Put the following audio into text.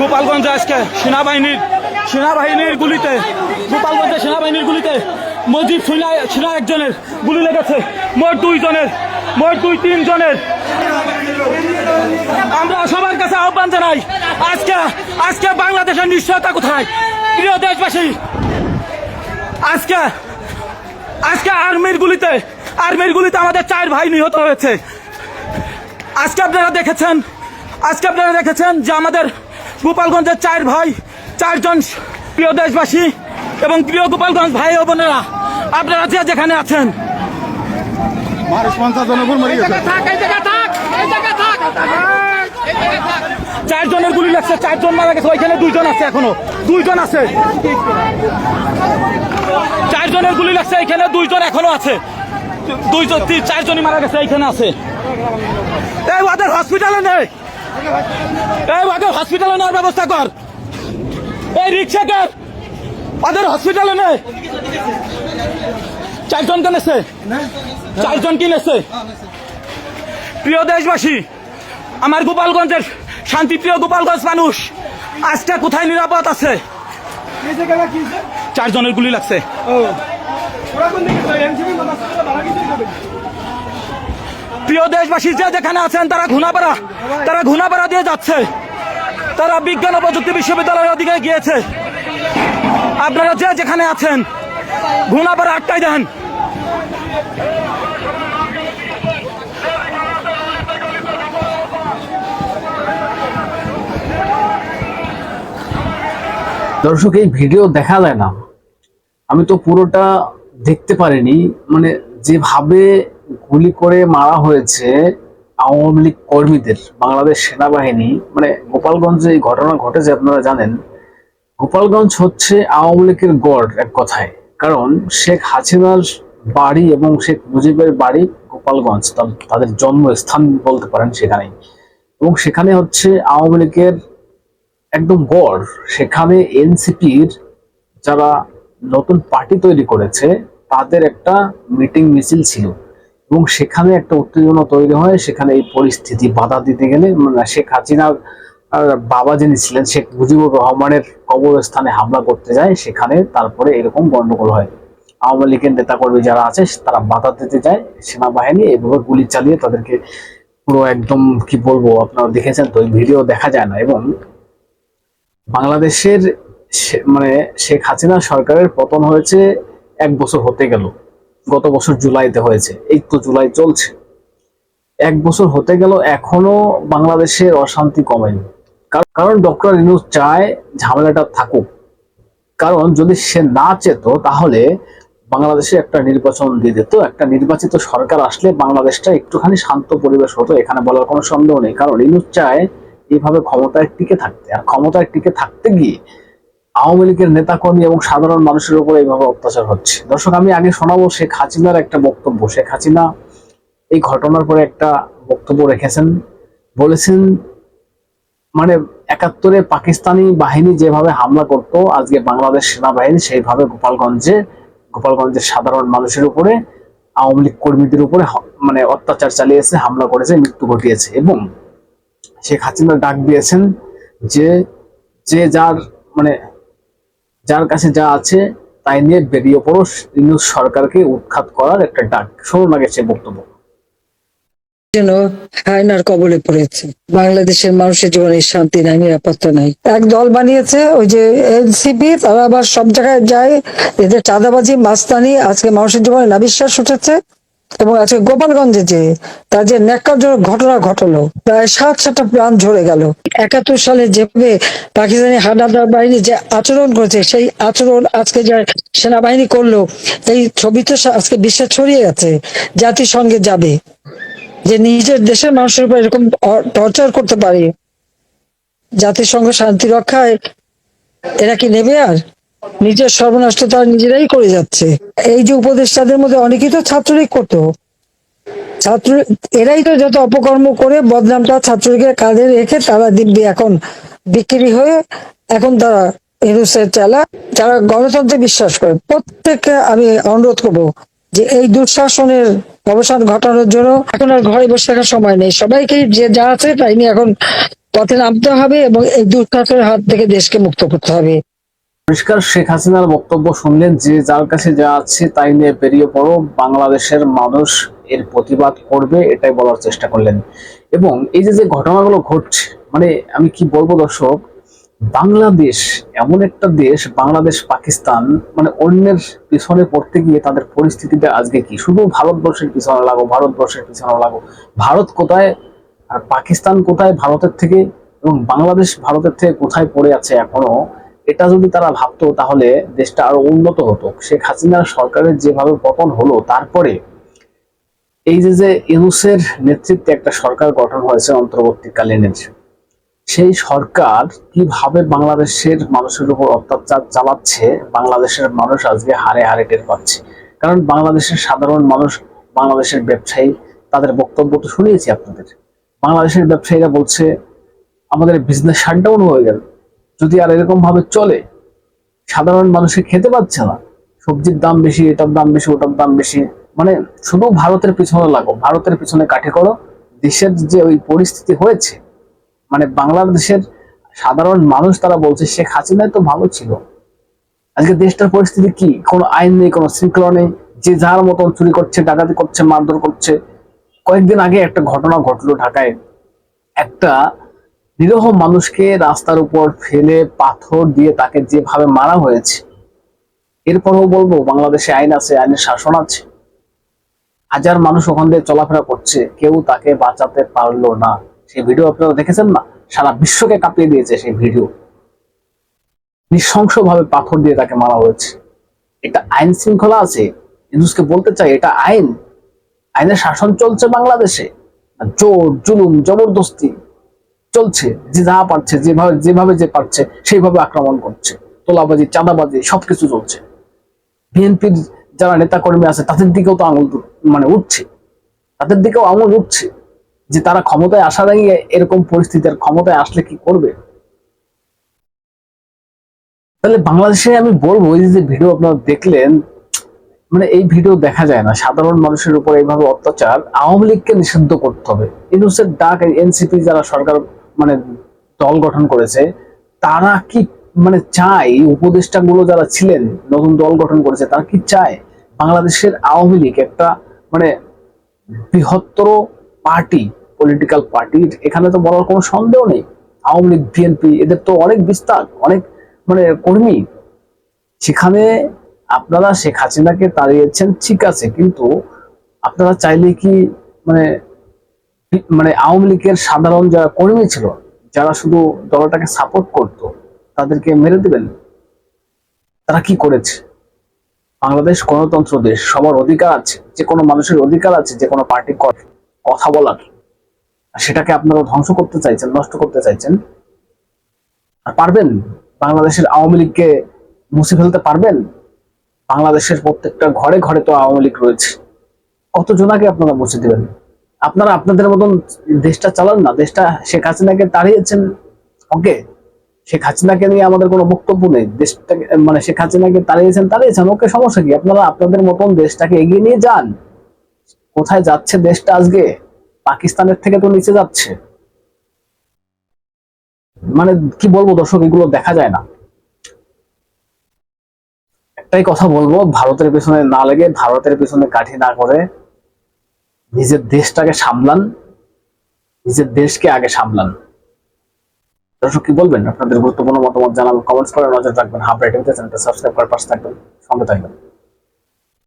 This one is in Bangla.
গোপালগঞ্জে আজকে সেনাবাহিনীর সেনাবাহিনীর গুলিতে, গোপালগঞ্জে সেনাবাহিনীর গুলিতে মজিদ সিনা সিনা একজনের গুলি লেগেছে। মোট দুইজনের, মোট দুই তিনজনের। আমরা সবার কাছে আহ্বান জানাই, আজকে আজকে বাংলাদেশের নিশ্চয়তা কোথায়? প্রিয় দেশবাসী, আজকে আজকে আর্মির গুলিতে আর্মির গুলিতে আমাদের চার ভাই নিহত হয়েছে। আজকে আপনারা দেখেছেন, আজকে আপনারা দেখেছেন যে আমাদের গোপালগঞ্জের চার ভাই চারজন প্রিয় দেশবাসী এবং প্রিয় গোপালগঞ্জ ভাই ও বোনেরা আপনারা যে যেখানে আছেন। চারজনের গুলি লাগছে চারজন মারা গেছে ওইখানে দুইজন আছে এখনও দুইজন আছে। চারজনের গুলি লাগছে এখানে দুইজন এখনও আছে। দুইজন তিন- চারজনই মারা গেছে এইখানে আছে। এই ওদের হসপিটালে নেই। এই ওদের হসপিটালে নেওয়ার ব্যবস্থা কর। এই রিক্সা কর? ওদের হসপিটালে নেই চারজন কেনেছে চারজন কিনেছে প্রিয় দেশবাসী আমার গোপালগঞ্জের শান্তিপ্রিয় গোপালগঞ্জ মানুষ আজকে কোথায় নিরাপদ আছে? চারজনের গুলি লাগছে। প্রিয় দেশবাসী যে যেখানে আছেন, তারা ঘুনাপাড়া তারা ঘুনাপাড়া দিয়ে যাচ্ছে। তারা বিজ্ঞান ও প্রযুক্তি বিশ্ববিদ্যালয়ের ওদিকে গিয়েছে। আপনারা যে যেখানে আছেন ঘুনাপাড়া আটকাই দেন। দর্শক, এই ভিডিও দেখা যায় না। আমি তো পুরোটা দেখতে পারিনি। মানে যেভাবে গুলি করে মারা হয়েছে আওয়ামী লীগ কর্মীদের, বাংলাদেশ সেনাবাহিনী। মানে গোপালগঞ্জে এই ঘটনা ঘটেছে, আপনারা জানেন। গোপালগঞ্জ হচ্ছে আওয়ামী লীগের গড় এক কথায়। কারণ শেখ হাসিনার বাড়ি এবং শেখ মুজিবের বাড়ি গোপালগঞ্জ তাদের জন্মস্থান বলতে পারেন সেখানেই। এবং সেখানে হচ্ছে আওয়ামী লীগের একদম গড়। সেখানে এনসিপির যারা নতুন পার্টি তৈরি করেছে, তাদের একটা মিটিং মিছিল ছিল। এবং সেখানে একটা উত্তেজনা তৈরি হয়, সেখানে এই পরিস্থিতি বাধা দিতে গেলে মানে শেখ হাসিনার বাবা যিনি ছিলেন, শেখ মুজিবুর রহমানের কবরস্থানে হামলা করতে যায়, সেখানে তারপরে এরকম গন্ডগোল হয়। আওয়ামী লীগের নেতাকর্মী যারা আছে, তারা বাধা দিতে যায়, সেনাবাহিনী এভাবে গুলি চালিয়ে তাদেরকে পুরো একদম, কি বলব, আপনারা দেখেছেন তো ভিডিও দেখা যায় না। এবং বাংলাদেশের মানে শেখ হাসিনা সরকারের পতন হয়েছে, এক বছর হতে গেল। গত বছর জুলাইতে হয়েছে। এই তো জুলাই চলছে। এক বছর হতে গেল, এখনও বাংলাদেশের অশান্তি কমেনি। কারণ ডক্টর ইনুস চায় ঝামেলাটা থাকুক। কারণ যদি সে না চেত, তাহলে বাংলাদেশে একটা নির্বাচন দিয়ে দিত। একটা নির্বাচিত সরকার আসলে বাংলাদেশটা একটুখানি শান্ত পরিবেশ হতো, এখানে বলার কোনো সন্দেহ নেই। কারণ ইনুস চায় এভাবে ক্ষমতায় টিকে থাকতে। আর ক্ষমতায় টিকে থাকতে গিয়ে আওয়ামী লীগের নেতাকর্মী এবং সাধারণ মানুষের উপর এইভাবে অত্যাচার হচ্ছে। দর্শক, আমি আগে শোনাবো শেখ হাসিনার একটা বক্তব্য। শেখ হাসিনা এই ঘটনার পরে একটা বক্তব্য রেখেছেন। বলেছেন মানে একাত্তরে পাকিস্তানি বাহিনী যেভাবে হামলা করতো, আজকে বাংলাদেশ সেনাবাহিনী সেইভাবে গোপালগঞ্জে, গোপালগঞ্জের সাধারণ মানুষের উপরে, আওয়ামী লীগ কর্মীদের উপরে মানে অত্যাচার চালিয়েছে, হামলা করেছে, মৃত্যু ঘটিয়েছে। এবং শেখ হাসিনা ডাক দিয়েছেন যে যে যার মানে যার কাছে যা আছে তাই নিয়ে বেরিয়ে পড়ো। ইউনুস সরকারকে উৎখাত করার একটা ডাক। শুনুন আগে সে বক্তব্য। যেন হায়নার কবলে পড়েছে। বাংলাদেশের মানুষের জীবনে শান্তি নাই, নিরাপত্তা নাই। এক দল বানিয়েছে, ওই যে এনসিপি তারা আবার সব জায়গায় যায়। এদের চাঁদাবাজি, মাস্তানি, আজকে মানুষের জীবনে না বিশ্বাস উঠেছে। এবং আজকে গোপালগঞ্জে যে, তার যে ন্যাক্কারজনক ঘটনা ঘটলো, প্রায় সাত সাতটা প্রাণ ঝরে গেল। একাত্তর সালে যেভাবে পাকিস্তানি হানাদার বাহিনী যে আচরণ করেছে, সেই আচরণ আজকে যা সেনাবাহিনী করল, এই ছবি তো আজকে বিশ্বে ছড়িয়ে গেছে জাতিসংঘে যাবে। যে নিজের দেশের মানুষের উপর এরকম টর্চার করতে পারে জাতিসংঘ শান্তি রক্ষায় এরা কি নেবে আর? নিজের সর্বনষ্ট তারা নিজেরাই করে যাচ্ছে। এই যে উপদেষ্টাদের মধ্যে অনেকেই তো ছাত্রলীগ করতো। ছাত্র, এরাই তো যত অপকর্ম করে বদনামটা ছাত্রলীগের কাঁধে রেখে তারা দিব্যি এখন বিক্রি হয়ে এখন তারা এনুসের চালা, যারা গণতন্ত্রে বিশ্বাস করে। প্রত্যেককে আমি অনুরোধ করব যে এই দুঃশাসনের অবসান ঘটানোর জন্য এখন আর ঘরে বসে থাকার সময় নেই। সবাইকে যে যা আছে তাই নিয়ে এখন পথে নামতে হবে এবং এই দুঃশাসনের হাত থেকে দেশকে মুক্ত করতে হবে। পরিষ্কার শেখ হাসিনার বক্তব্য শুনলেন যে যার কাছে যা আছে তাই নিয়ে বেরিয়ে পড়ো। বাংলাদেশের মানুষ এর প্রতিবাদ করবে, এটাই বলার চেষ্টা করলেন। এবং এই যে যে ঘটনাগুলো ঘটছে মানে আমি কি বলব দর্শক, বাংলাদেশ এমন একটা দেশ, বাংলাদেশ, পাকিস্তান মানে অন্যের পিছনে পড়তে গিয়ে তাদের পরিস্থিতিটা আজকে কি? শুধু ভারতবর্ষের পিছনে লাগো, ভারতবর্ষের পিছনে লাগো। ভারত কোথায় আর পাকিস্তান কোথায় ভারতের থেকে এবং বাংলাদেশ ভারতের থেকে কোথায় পড়ে আছে এখনও? এটা যদি তারা ভাবতো, তাহলে দেশটা আরও উন্নত হতো। শেখ হাসিনার সরকারের যেভাবে পতন হলো, তারপরে এই যে যে ইউনুসের নেতৃত্বে একটা সরকার গঠন হয়েছে অন্তর্বর্তীকালীনের, সেই সরকার কীভাবে বাংলাদেশের মানুষের উপর অত্যাচার চালাচ্ছে, বাংলাদেশের মানুষ আজকে হারে হারে টের পাচ্ছে? কারণ বাংলাদেশের সাধারণ মানুষ, বাংলাদেশের ব্যবসায়ী, তাদের বক্তব্য তো শুনিয়েছি আপনাদের। বাংলাদেশের ব্যবসায়ীরা বলছে, আমাদের বিজনেস শাটডাউন হয়ে গেল। যদি আর এরকম ভাবে চলে, সাধারণ মানুষে খেতে পাচ্ছে না, সবজির দাম বেশি, এটার দাম বেশি, ওটার দাম বেশি মানে শুধু ভারতের পিছনে লাগো, ভারতের পিছনে কাঠি করো, দেশের যে ওই পরিস্থিতি হয়েছে মানে বাংলাদেশের সাধারণ মানুষ তারা বলছে, শেখ হাসিনাই তো ভালো ছিল। আজকে দেশটার পরিস্থিতি কি? কোনো আইন নেই, কোনো শৃঙ্খলা নেই, যে যার মতন চুরি করছে, ডাকাতি করছে, মারধর করছে। কয়েকদিন আগে একটা ঘটনা ঘটলো ঢাকায়। একটা নিরহ মানুষকে রাস্তার উপর ফেলে পাথর দিয়ে তাকে যেভাবে মারা হয়েছে, এরপরও বলব বাংলাদেশে আইন আছে, আইনের শাসন আছে। হাজার মানুষ ওখান দিয়ে চলাফেরা করছে, কেউ তাকে বাঁচাতে পারল না। সেই ভিডিও আপনারা দেখেছেন না? সারা বিশ্বকে কাঁপিয়ে দিয়েছে সেই ভিডিও। নৃশংস ভাবে পাথর দিয়ে তাকে মারা হয়েছে। এটা আইন শৃঙ্খলা আছে। ইন্দুসকে বলতে চাই, এটা আইন। আইনের শাসন চলছে বাংলাদেশে। জোর, জুলুম, জবরদস্তি। চলছে, যে যা পারছে, যেভাবে যেভাবে যে পারছে, সেইভাবে আক্রমণ করছে। তোলাবাজি, চাঁদাবাজি, সবকিছু চলছে। বিএনপির যারা নেতা কর্মী আছে, তাদের দিকেও তো আঙুল মানে উঠছে। তাদের দিকেও আঙুল উঠছে যে তারা ক্ষমতায় আসার আগে এরকম পরিস্থিতির ক্ষমতায় আসলে কি করবে। তাহলে বাংলাদেশে আমি বলব, এই যে ভিডিও আপনারা দেখলেন মানে এই ভিডিও দেখা যায় না। সাধারণ মানুষের উপর এইভাবে অত্যাচার, আওয়ামী লীগকে নিষিদ্ধ করতে হবে। ইউনুসের ডাক এনসিপি যারা সরকার মানে দল গঠন করেছে, তারা কি মানে চায় উপদেষ্টা গুলো যারা ছিলেন, নতুন দল গঠন করেছে, তারা কি চায় বাংলাদেশের আওয়ামী লীগ একটা মানে বৃহত্তর পার্টি পলিটিক্যাল পার্টি এখানে তো বলার কোনো সন্দেহ নেই। আওয়ামী লীগ বিএনপি এদের তো অনেক বিস্তার, অনেক মানে কর্মী। সেখানে আপনারা শেখ হাসিনাকে তাড়িয়েছেন, ঠিক আছে, কিন্তু আপনারা চাইলে কি মানে মানে আওয়ামী লীগের সাধারণ যারা কর্মী ছিল, যারা শুধু দলটাকে সাপোর্ট করত, তাদেরকে মেরে দিবেন? তারা কি করেছে? বাংলাদেশ গণতন্ত্র দেশ, সবার অধিকার আছে, যে কোনো মানুষের অধিকার আছে, যে কোনো পার্টি কথা বলার সেটাকে আপনারা ধ্বংস করতে চাইছেন, নষ্ট করতে চাইছেন? আর পারবেন? বাংলাদেশের আওয়ামী লীগকে মুছে ফেলতে পারবেন? বাংলাদেশের প্রত্যেকটা ঘরে ঘরে তো আওয়ামী লীগ রয়েছে। কত জনাকে আপনারা মুছে দিবেন? আপনারা আপনাদের মতন দেশটা চালান না। দেশটা শেখ হাসিনাকে তাড়িয়েছেন। ওকে? শেখ হাসিনাকে নিয়ে আমাদের কোনো বক্তব্য নেই। দেশটাকে মানে শেখ হাসিনাকে তাড়িয়েছেন তাড়িয়েছেন। ওকে, সমস্যা কি? আপনারা আপনাদের মতন দেশটাকে এগিয়ে নিয়ে যান। কোথায় যাচ্ছে দেশটা আজকে? পাকিস্তানের থেকে তো নিচে যাচ্ছে। মানে কি বলব দর্শক, এগুলো দেখা যায় না। একটাই কথা বলব, ভারতের পেছনে না লেগে, ভারতের পেছনে কাঠি না করে নিজের দেশটাকে সামলান, নিজের দেশকে আগে সামলান। দর্শক, কি বলবেন? আপনাদের গুরুত্বপূর্ণ মতামত জানাবেন কমেন্টস করে নজর রাখবেন। হাফ রাইটিং চ্যানেলটা সাবস্ক্রাইব করে পাশে থাকবেন, সঙ্গে থাকবেন।